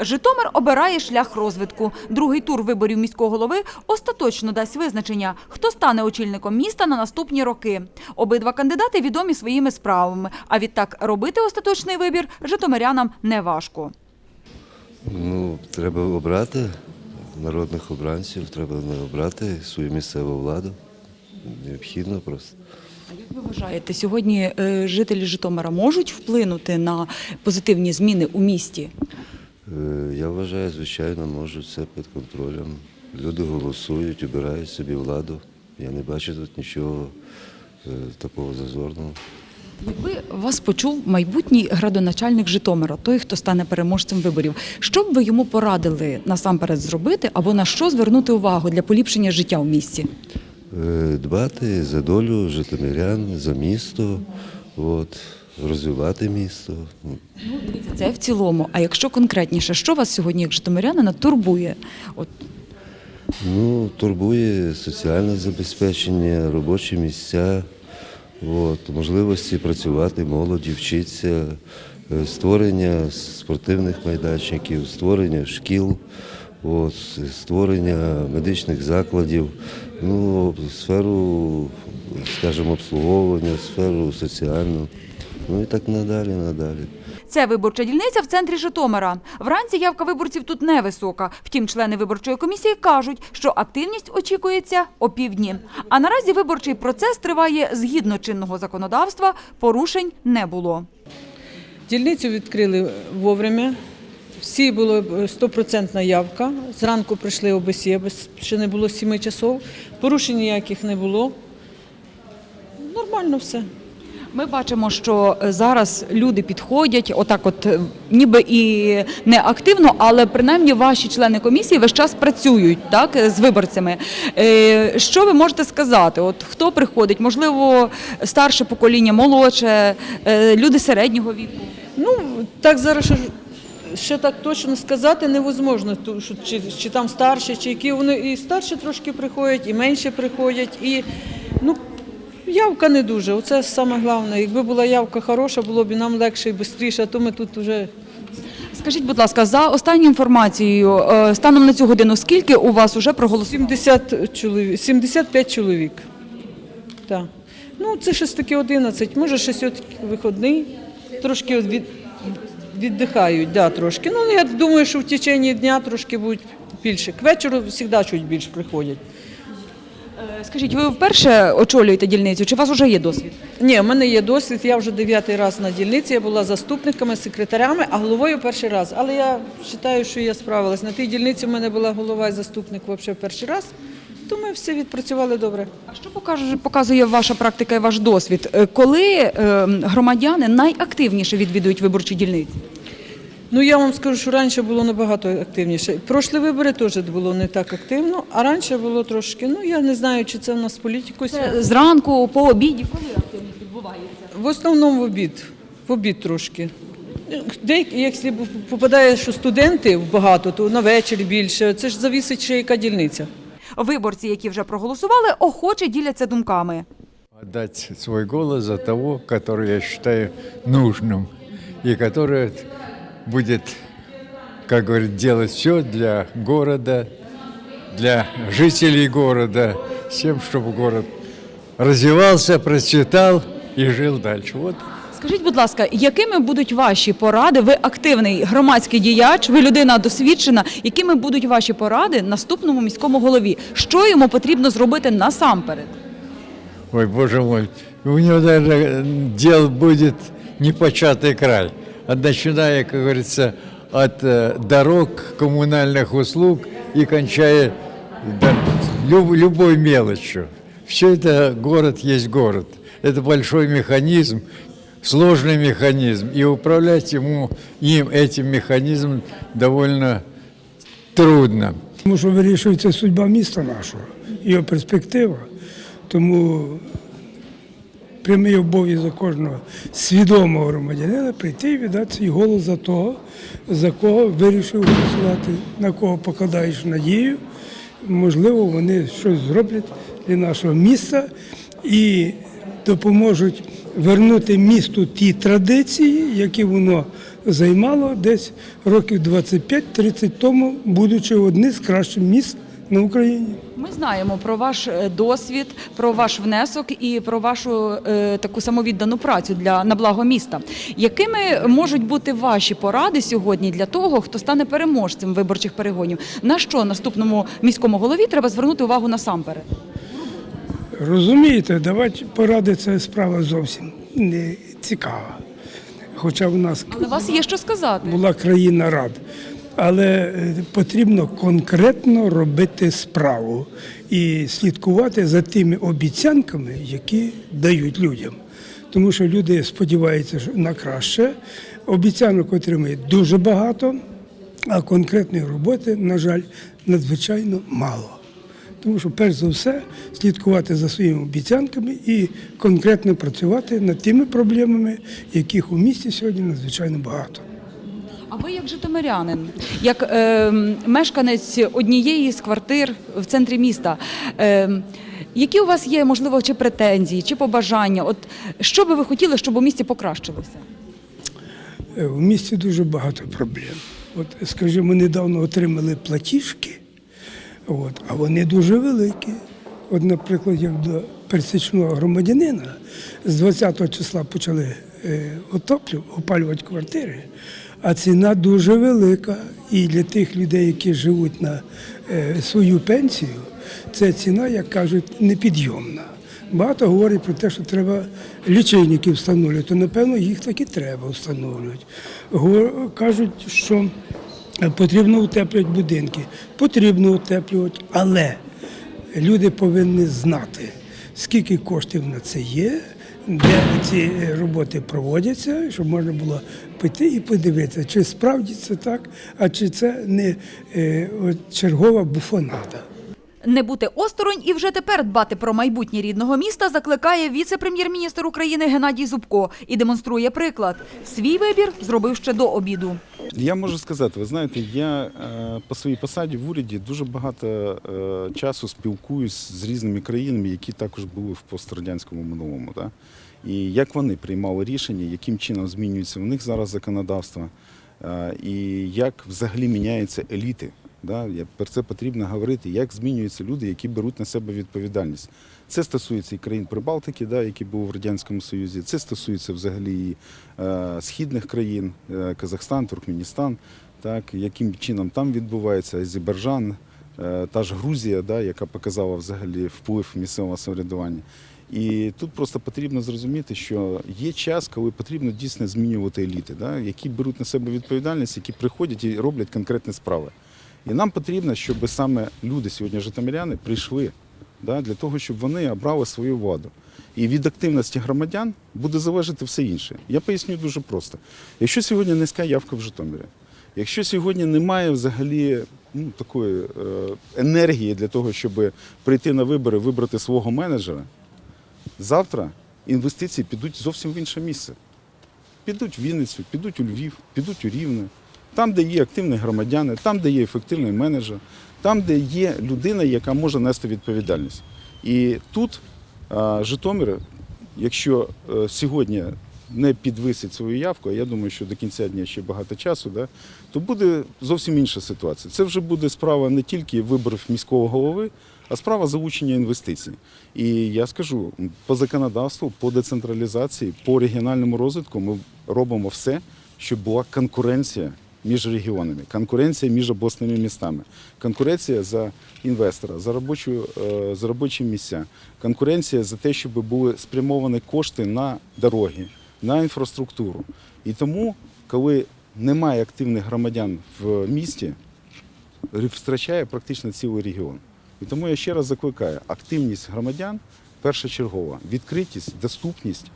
Житомир обирає шлях розвитку. Другий тур виборів міського голови остаточно дасть визначення, хто стане очільником міста на наступні роки. Обидва кандидати відомі своїми справами. А відтак робити остаточний вибір житомирянам не важко. Ну, треба обрати народних обранців, треба не обрати свою місцеву владу. Необхідно просто. А як ви вважаєте, сьогодні е, жителі Житомира можуть вплинути на позитивні зміни у місті? Е, Я вважаю, звичайно, можуть все під контролем. Люди голосують, обирають собі владу. Я не бачу тут нічого е, такого зазорного. Якби вас почув майбутній градоначальник Житомира, той, хто стане переможцем виборів, що б ви йому порадили насамперед зробити або на що звернути увагу для поліпшення життя в місті? Е, Дбати за долю житомирян, за місто, от, розвивати місто. Ну, дивіться, це в цілому. А якщо конкретніше, що вас сьогодні, як житомирянина, турбує? От Ну, турбує соціальне забезпечення, робочі місця, от, можливості працювати молоді, вчитися, е, створення спортивних майданчиків, створення шкіл, от, створення медичних закладів, ну, сферу, скажімо, обслуговування, сферу соціальну, ну і так надалі, надалі. Це виборча дільниця в центрі Житомира. Вранці явка виборців тут невисока. Втім, члени виборчої комісії кажуть, що активність очікується опівдні. А наразі виборчий процес триває згідно чинного законодавства. Порушень не було. Дільницю відкрили вовремя. Всі було стопроцентна явка. Зранку прийшли ОБСЄ, ще не було сіми часов. Порушень ніяких не було. Нормально все. Ми бачимо, що е, зараз люди підходять, отак, от е, ніби і не активно, але принаймні ваші члени комісії весь час працюють так е, з виборцями. Що ви можете сказати? От хто приходить? Можливо, старше покоління, молодше, люди середнього віку. Ну, так зараз ще так точно сказати невозможно, що чи, чи там старші, чи які вони і старші трошки приходять, і менше приходять. І ну, явка не дуже. Оце саме головне. Якби була явка хороша, було б і нам легше і швидше, а то ми тут вже Скажіть, будь ласка, за останньою інформацією, е, станом на цю годину, скільки у вас уже проголосували? 70 чоловік, 75 чоловік. Так. Ну, це щось таке 11, може сьогодні виходний, трошки від, віддихають, да, трошки. Ну, я думаю, що в течение дня трошки будуть більше. К вечору завжди чуть більше приходять. Скажіть, ви вперше очолюєте дільницю? Чи у вас вже є досвід? Ні, в мене є досвід, я вже дев'ятий раз на дільниці, я була заступниками, секретарями, а головою перший раз. Але я вважаю, що я справилась. На тій дільниці в мене була голова і заступник взагалі перший раз, то ми всі відпрацювали добре. А що покаже, показує ваша практика і ваш досвід? Е, Коли е, громадяни найактивніше відвідують виборчі дільниці? Ну я вам скажу, що раніше було набагато активніше. Прошлі вибори теж було не так активно, а раніше було трошки. Ну я не знаю, чи це в нас з політикою. Це зранку, по обіді, коли активність відбувається? В основному в обід. В обід трошки. Деякі, якщо попадає, що студенти багато, то на вечір більше. Це ж завісить ще яка дільниця. Виборці, які вже проголосували, охоче діляться думками. отдать свой голос за того, который я считаю нужным, и который будет, как говорит, делать все для города, для жителей города, с тем, чтобы город развивался, процветал и жил дальше. Вот Скажіть, будь ласка, якими будуть ваші поради? Ви активний громадський діяч, ви людина досвідчена. Якими будуть ваші поради наступному міському голові? Що йому потрібно зробити насамперед? Ой, боже мой, у него даже дел будет непочатый край. От, начиная, как говорится, от э, дорог, коммунальных услуг и кончая да, люб- любой мелочью. Все это город есть город. Это большой механизм, сложный механизм. И управлять ему, им, этим механизмом довольно трудно. Тому що вирішується судьба міста нашого, його перспектива. Тому прямий обов'язок кожного свідомого громадянина прийти і віддати свій голос за того, за кого вирішив голосувати, на кого покладаєш надію. Можливо, вони щось зроблять для нашого міста і допоможуть вернути місту ті традиції, які воно займало десь років 25-30 тому, будучи одним з кращих міст на Україні. Ми знаємо про ваш е, досвід, про ваш внесок і про вашу е, таку самовіддану працю для на благо міста. Якими можуть бути ваші поради сьогодні для того, хто стане переможцем виборчих перегонів? На що наступному міському голові треба звернути увагу насамперед? Розумієте, давати поради це справа зовсім не цікава. Хоча в нас Але у вас є що сказати. була країна рад. Але е, потрібно конкретно робити справу і слідкувати за тими обіцянками, які дають людям. Тому що люди сподіваються на краще, обіцянок отримують дуже багато, а конкретної роботи, на жаль, надзвичайно мало. Тому що, перш за все, слідкувати за своїми обіцянками і конкретно працювати над тими проблемами, яких у місті сьогодні надзвичайно багато. А ви як житомирянин, як е, мешканець однієї з квартир в центрі міста, е, які у вас є, можливо, чи претензії, чи побажання? От що би ви хотіли, щоб у місті покращилося? Е, В місті дуже багато проблем. От, скажімо, ми недавно отримали платіжки, от, а вони дуже великі. От, наприклад, як до пересічного громадянина з 20 числа почали е, отоплю, опалювати квартири, а ціна дуже велика. І для тих людей, які живуть на е, свою пенсію, це ціна, як кажуть, непідйомна. Багато говорять про те, що треба лічильники встановлювати, то напевно їх таки треба встановлювати. Кажуть, що потрібно утеплювати будинки. Потрібно утеплювати, але люди повинні знати, скільки коштів на це є, де ці роботи проводяться, щоб можна було піти і подивитися, чи справді це так, а чи це не е, чергова буфонада. Не бути осторонь і вже тепер дбати про майбутнє рідного міста закликає віце-прем'єр-міністр України Геннадій Зубко і демонструє приклад. Свій вибір зробив ще до обіду. Я можу сказати, ви знаєте, я е, по своїй посаді в уряді дуже багато е, часу спілкуюсь з різними країнами, які також були в пострадянському минулому. Да? І як вони приймали рішення, яким чином змінюється у них зараз законодавство, е, і як взагалі міняються еліти. Да? Про це потрібно говорити, як змінюються люди, які беруть на себе відповідальність. Це стосується і країн Прибалтики, да, які були в Радянському Союзі. Це стосується взагалі і е, східних країн, е, Казахстан, Туркменістан, так, яким чином там відбувається Азербайджан, е, та ж Грузія, да, яка показала взагалі вплив місцевого самоврядування. І тут просто потрібно зрозуміти, що є час, коли потрібно дійсно змінювати еліти, да, які беруть на себе відповідальність, які приходять і роблять конкретні справи. І нам потрібно, щоб саме люди сьогодні, житомиряни, прийшли да, для того, щоб вони обрали свою владу. І від активності громадян буде залежати все інше. Я поясню дуже просто. Якщо сьогодні низька явка в Житомирі, якщо сьогодні немає взагалі ну, такої е, енергії для того, щоб прийти на вибори, вибрати свого менеджера, завтра інвестиції підуть зовсім в інше місце. Підуть в Вінницю, підуть у Львів, підуть у Рівне, там, де є активні громадяни, там, де є ефективний менеджер, там, де є людина, яка може нести відповідальність. І тут Житомир, якщо е, сьогодні не підвисить свою явку, а я думаю, що до кінця дня ще багато часу, да, то буде зовсім інша ситуація. Це вже буде справа не тільки виборів міського голови, а справа залучення інвестицій. І я скажу, по законодавству, по децентралізації, по регіональному розвитку ми робимо все, щоб була конкуренція між регіонами, конкуренція між обласними містами, конкуренція за інвестора, за, робочу, е, за робочі місця, конкуренція за те, щоб були спрямовані кошти на дороги, на інфраструктуру. І тому, коли немає активних громадян в місті, втрачає практично цілий регіон. І тому я ще раз закликаю: активність громадян першочергова, відкритість, доступність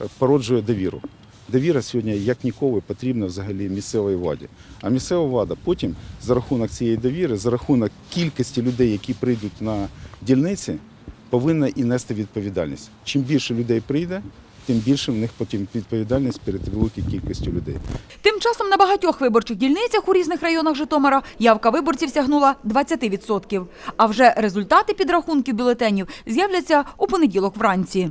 е, породжує довіру. Довіра сьогодні як ніколи потрібна взагалі місцевій владі. А місцева влада потім за рахунок цієї довіри, за рахунок кількості людей, які прийдуть на дільниці, повинна і нести відповідальність. Чим більше людей прийде, тим більше в них потім відповідальність перед великою кількістю людей. Тим часом на багатьох виборчих дільницях у різних районах Житомира явка виборців сягнула 20%. А вже результати підрахунків бюлетенів з'являться у понеділок вранці.